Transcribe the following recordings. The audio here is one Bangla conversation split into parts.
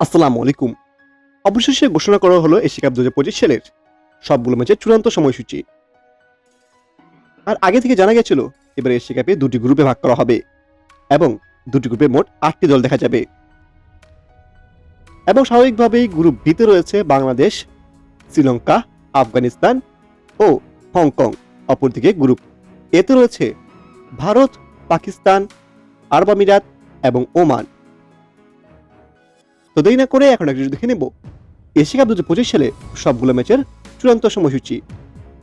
আসসালামু আলাইকুম। অবশেষে ঘোষণা করা হলো এশিয়া কাপ দু হাজার পঁচিশ সালের সবগুলো ম্যাচের চূড়ান্ত সময়সূচি। আর আগে থেকে জানা গেছিল, এবার এশিয়া কাপে দুটি গ্রুপে ভাগ করা হবে এবং দুটি গ্রুপে মোট আটটি দল দেখা যাবে। এবং স্বাভাবিকভাবেই গ্রুপ ভিতে রয়েছে বাংলাদেশ, শ্রীলঙ্কা, আফগানিস্তান ও হংকং। অপরদিকে গ্রুপ এতে রয়েছে ভারত, পাকিস্তান, আরব আমিরাত এবং ওমান। তো দেরি না করে এখন একটা দেখে নেব। এশিয়া কাপ দু হাজার পঁচিশ সালে সবগুলো ম্যাচের চূড়ান্ত সময়সূচি।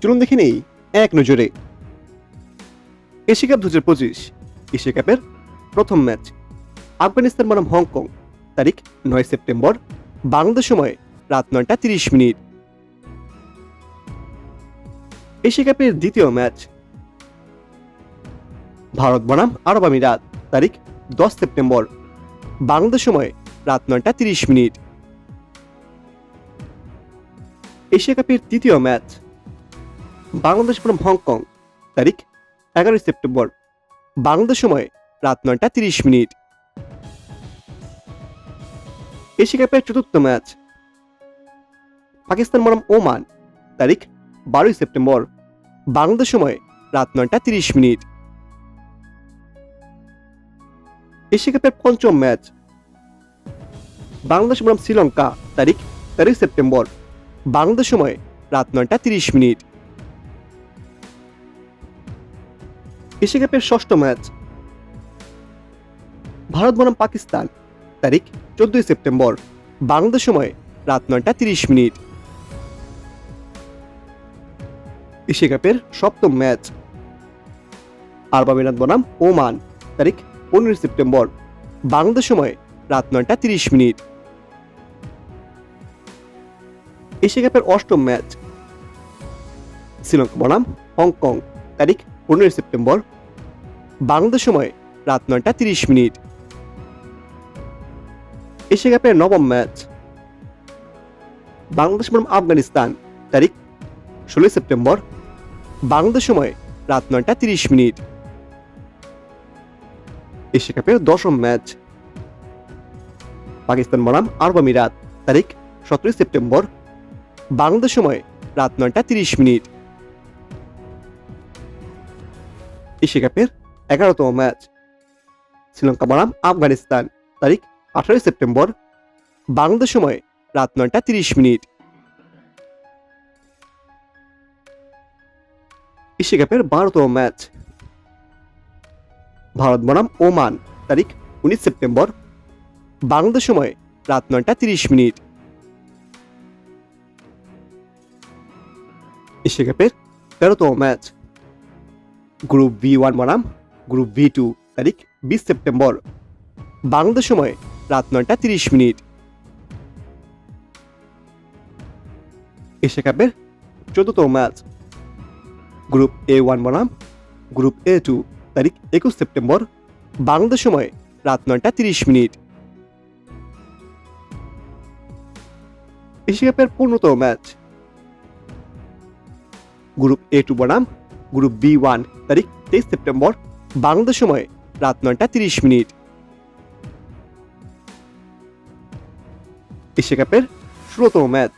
চলুন দেখে নেই এক নজরে। এশিয়া কাপ দু হাজার পঁচিশ, এশিয়া কাপের প্রথম ম্যাচ। আফগানিস্তান বনাম হংকং, তারিখ নয় সেপ্টেম্বর, বাংলাদেশ সময় রাত নয়টা তিরিশ মিনিট। এশিয়া কাপের দ্বিতীয় ম্যাচ। ভারত বনাম আরব আমিরাত, তারিখ দশ সেপ্টেম্বর। বাংলাদেশ সময় রাত নয়টা তিরিশ মিনিট। এশিয়া কাপের তৃতীয় ম্যাচ। বাংলাদেশ বনাম হংকং তারিখ এগারোই সেপ্টেম্বর। বাংলাদেশ সময় রাত নয়টা তিরিশ মিনিট। এশিয়া কাপের চতুর্থ ম্যাচ। পাকিস্তান বনাম ওমান তারিখ বারোই সেপ্টেম্বর। বাংলাদেশ সময় রাত নয়টা তিরিশ মিনিট। এশিয়া কাপের পঞ্চম ম্যাচ। বাংলাদেশ বনাম শ্রীলঙ্কা, তারিখ তেরোই সেপ্টেম্বর। বাংলাদেশ সময় রাত নয়টা তিরিশ মিনিট। এশিয়া কাপের ষষ্ঠ ম্যাচ। ভারত বনাম পাকিস্তান, তারিখ চোদ্দই সেপ্টেম্বর। বাংলাদেশ সময় রাত নয়টা তিরিশ মিনিট। এশিয়া কাপের সপ্তম ম্যাচ। আরব আমিরাত বনাম ওমান, তারিখ পনেরোই সেপ্টেম্বর। বাংলাদেশ সময় রাত নয়টা তিরিশ মিনিট। এশিয়া কাপের অষ্টম ম্যাচ। শ্রীলঙ্কা বনাম হংকং, তারিখ পনেরোই সেপ্টেম্বর। বাংলাদেশ সময় রাত নয়টা তিরিশ মিনিট। এশিয়া কাপের নবম ম্যাচ। বাংলাদেশ বনাম আফগানিস্তান, তারিখ ষোলোই সেপ্টেম্বর। বাংলাদেশ সময় রাত নয়টা তিরিশ মিনিট। এশিয়া কাপের দশম ম্যাচ। পাকিস্তান বনাম আরব আমিরাত, তারিখ সতেরোই সেপ্টেম্বর। বাংলাদেশ সময় রাত নয়টা তিরিশ মিনিট। এশিয়া কাপের এগারোতম ম্যাচ। শ্রীলঙ্কা বনাম আফগানিস্তান, তারিখ আঠারোই সেপ্টেম্বর। বাংলাদেশ সময় রাত নয়টা তিরিশ মিনিট। এশিয়া কাপের বারোতম ম্যাচ। ভারত বনাম ওমান, তারিখ উনিশ সেপ্টেম্বর। বাংলাদেশ সময় রাত নয়টা তিরিশ মিনিট। এশিয়া কাপের তেরোতম ম্যাচ। গ্রুপ বি ওয়ান বনাম, গ্রুপ বি টু তারিখ বিশ সেপ্টেম্বর। বাংলাদেশ সময় রাত নয়টা তিরিশ মিনিট। এশিয়া কাপের চোদ্দতম ম্যাচ। গ্রুপ এ ওয়ান বনাম, গ্রুপ এ টু তারিখ একুশ সেপ্টেম্বর। বাংলাদেশ সময় রাত নয়টা তিরিশ মিনিট। এশিয়া কাপের পূর্ণতম ম্যাচ। গ্রুপ এ টু বনাম গ্রুপ বি ওয়ান তারিখ তেইশ সেপ্টেম্বর, বাংলাদেশ সময় রাত নয়টা তিরিশ মিনিট। এশিয়া কাপের ষোলোতম ম্যাচ।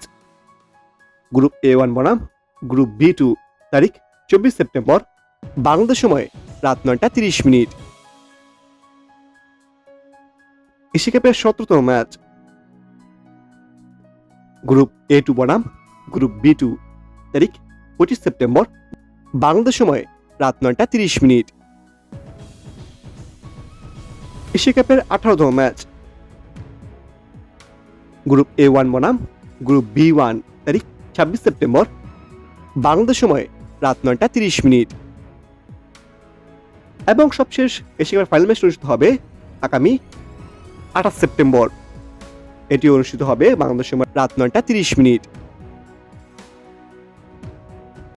গ্রুপ এ ওয়ান বনাম গ্রুপ বি টু তারিখ চব্বিশ সেপ্টেম্বর, বাংলাদেশ সময় রাত নয়টা তিরিশ মিনিট। এশিয়া কাপের সতেরোতম ম্যাচ। গ্রুপ এ টু বনাম গ্রুপ বি টু তারিখ পঁচিশ সেপ্টেম্বর, বাংলাদেশ সময় রাত নয়টা তিরিশ মিনিট। এশিয়া কাপের আঠারোতম ম্যাচ। গ্রুপ এ ওয়ান বনাম, গ্রুপ বি ওয়ান তারিখ ছাব্বিশ সেপ্টেম্বর, বাংলাদেশ সময় রাত নয়টা তিরিশ মিনিট। এবং সবশেষ এশিয়া কাপের ফাইনাল ম্যাচ অনুষ্ঠিত হবে আগামী আঠাশ সেপ্টেম্বর। এটি অনুষ্ঠিত হবে বাংলাদেশ সময় রাত নয়টা তিরিশ মিনিট।